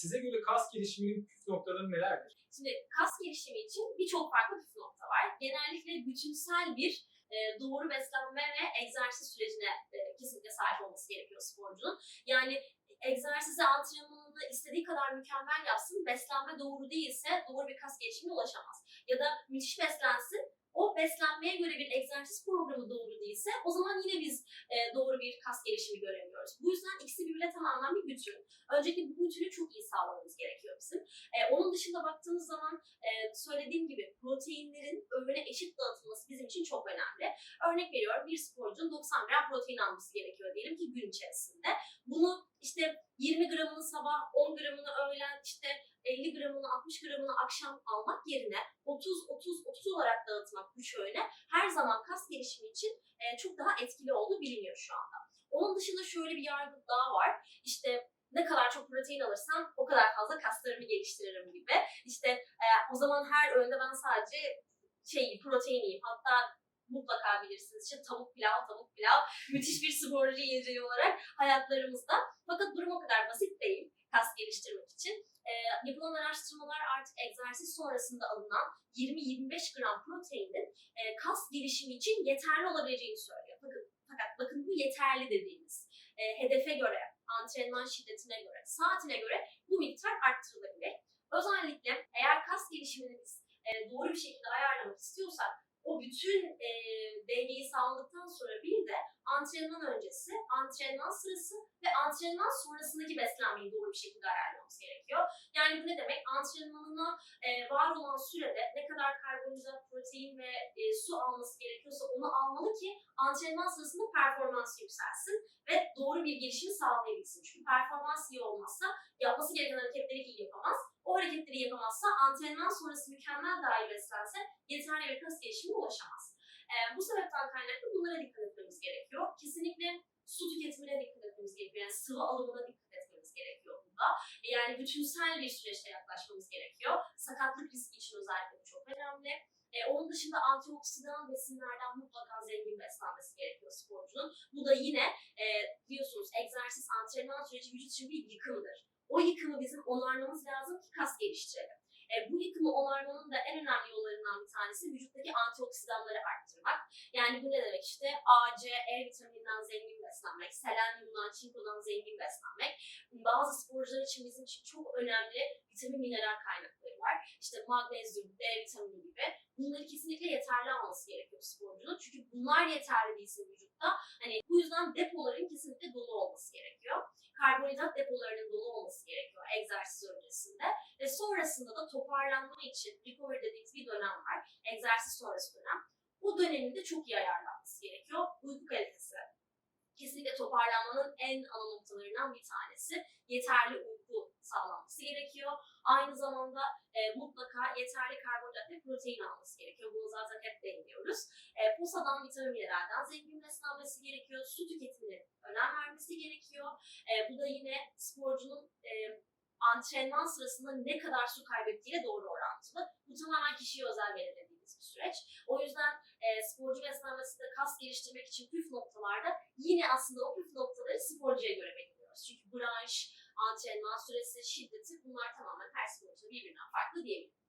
size göre kas gelişiminin püf noktaları nelerdir? Şimdi kas gelişimi için birçok farklı püf nokta var. Genellikle bütünsel bir e, doğru beslenme ve egzersiz sürecine e, kesinlikle sahip olması gerekiyor sporcunun. Yani egzersizi, antrenmanını istediği kadar mükemmel yapsın, beslenme doğru değilse doğru bir kas gelişimine ulaşamaz. Ya da müthiş beslensin, o beslenmeye göre bir egzersiz programı doğru değilse o zaman yine biz e, doğru bir kas gelişimi göremiyoruz. Bu yüzden ikisi birbirine tamamen bir bütün. Öncelikle bu bütünü çok iyi sağlamamız gerekiyor bizim. E, onun dışında baktığımız zaman e, söylediğim gibi proteinlerin öğüne eşit dağıtılması bizim için çok önemli. Örnek veriyorum bir sporcunun 90 gram protein alması gerekiyor diyelim ki gün içerisinde. Bunu işte 20 gramını sabah, 10 gramını öğlen, işte 50 gramını, 60 gramını akşam almak yerine 30-30-30 olarak dağıtmak üç öğüne her zaman kas gelişimi için e, çok daha etkili olduğu biliniyor şu anda. Onun dışında şöyle bir yargı daha var. İşte ne kadar çok protein alırsam o kadar fazla kaslarımı geliştiririm gibi. İşte e, o zaman her öğünde ben sadece şey protein yiyeyim. Hatta mutlaka bilirsiniz işte tavuk pilav, tavuk pilav müthiş bir sporcu yiyeceği olarak hayatlarımızda. Fakat durum o kadar basit değil kas geliştirmek için. E, yapılan araştırmalar artık egzersiz sonrasında alınan 20-25 gram proteinin e, kas gelişimi için yeterli olabileceğini söylüyor. Bakın, fakat bakın bu yeterli dediğimiz. E, hedefe göre, antrenman şiddetine göre, saatine göre bu miktar arttırılabilir. Özellikle eğer kas gelişimini biz e, doğru bir şekilde ayarlamak istiyorsak o bütün e, dengeyi sağladıktan sonra bir de antrenman öncesi, antrenman sırası ve antrenman sonrasındaki beslenmeyi doğru bir şekilde ayarlamamız gerekiyor. Yani bu ne demek? Antrenmanına e, var olan sürede ne kadar karbonhidrat, protein ve e, su alması gerekiyorsa onu almalı ki antrenman sırasında performansı yükselsin ve doğru bir gelişimi sağlayabilsin. Çünkü performans iyi olmazsa yapması gereken hareketleri iyi yapamaz. O hareketleri yapamazsa antrenman sonrası mükemmel dahi beslense yeterli bir kas gelişimine ulaşamaz. Ee, bu sebepten kaynaklı bunlara dikkat etmemiz gerekiyor. Kesinlikle su tüketimine dikkat etmemiz gerekiyor. Yani sıvı alımına dikkat etmemiz gerekiyor burada. E, Yani bütünsel bir süreçte yaklaşmamız gerekiyor. Sakatlık riski için özellikle bu çok önemli. E, onun dışında antioksidan besinlerden mutlaka zengin beslenmesi gerekiyor sporcunun. Bu da yine e, biliyorsunuz egzersiz, antrenman süreci vücut için bir yıkımdır. O yıkımı bizim onarmamız lazım ki kas geliştirelim. E, bu yıkımı onarmanın da en önemli yollarından bir tanesi vücuttaki antioksidanları arttırmak. Yani bu ne demek işte A, C, E vitamininden zengin beslenmek, selenyumdan, çinkodan zengin beslenmek. Bazı sporcular için bizim için çok önemli vitamin mineral kaynakları var. İşte magnezyum, D vitamini gibi. Bunları kesinlikle yeterli alması gerekiyor sporcunun. Çünkü bunlar yeterli değilse vücutta. Hani bu yüzden depoların kesinlikle dolu olması gerekiyor. Karbonhidrat depolarının dolu olması gerekiyor egzersiz öncesinde. Ve sonrasında da toparlanma için recovery dediğimiz bir dönem var. Egzersiz sonrası dönem. Bu dönemin de çok iyi ayarlanması gerekiyor. Uyku kalitesi. Kesinlikle toparlanmanın en ana noktalarından bir tanesi. Yeterli uyku sağlanması gerekiyor. Aynı zamanda e, mutlaka yeterli karbonhidrat ve protein alması gerekiyor. Bunu zaten hep değiniyoruz. E, posadan vitamin mineralden zengin beslenmesi gerekiyor. Su gerekiyor. E, bu da yine sporcunun e, antrenman sırasında ne kadar su kaybettiğiyle doğru orantılı. Bu tamamen kişiye özel belirlediğimiz bir süreç. O yüzden e, sporcu beslenmesinde kas geliştirmek için püf noktalarda yine aslında o püf noktaları sporcuya göre belirliyoruz. Çünkü branş, antrenman süresi, şiddeti bunlar tamamen her sporcuda birbirinden farklı diyebilirim.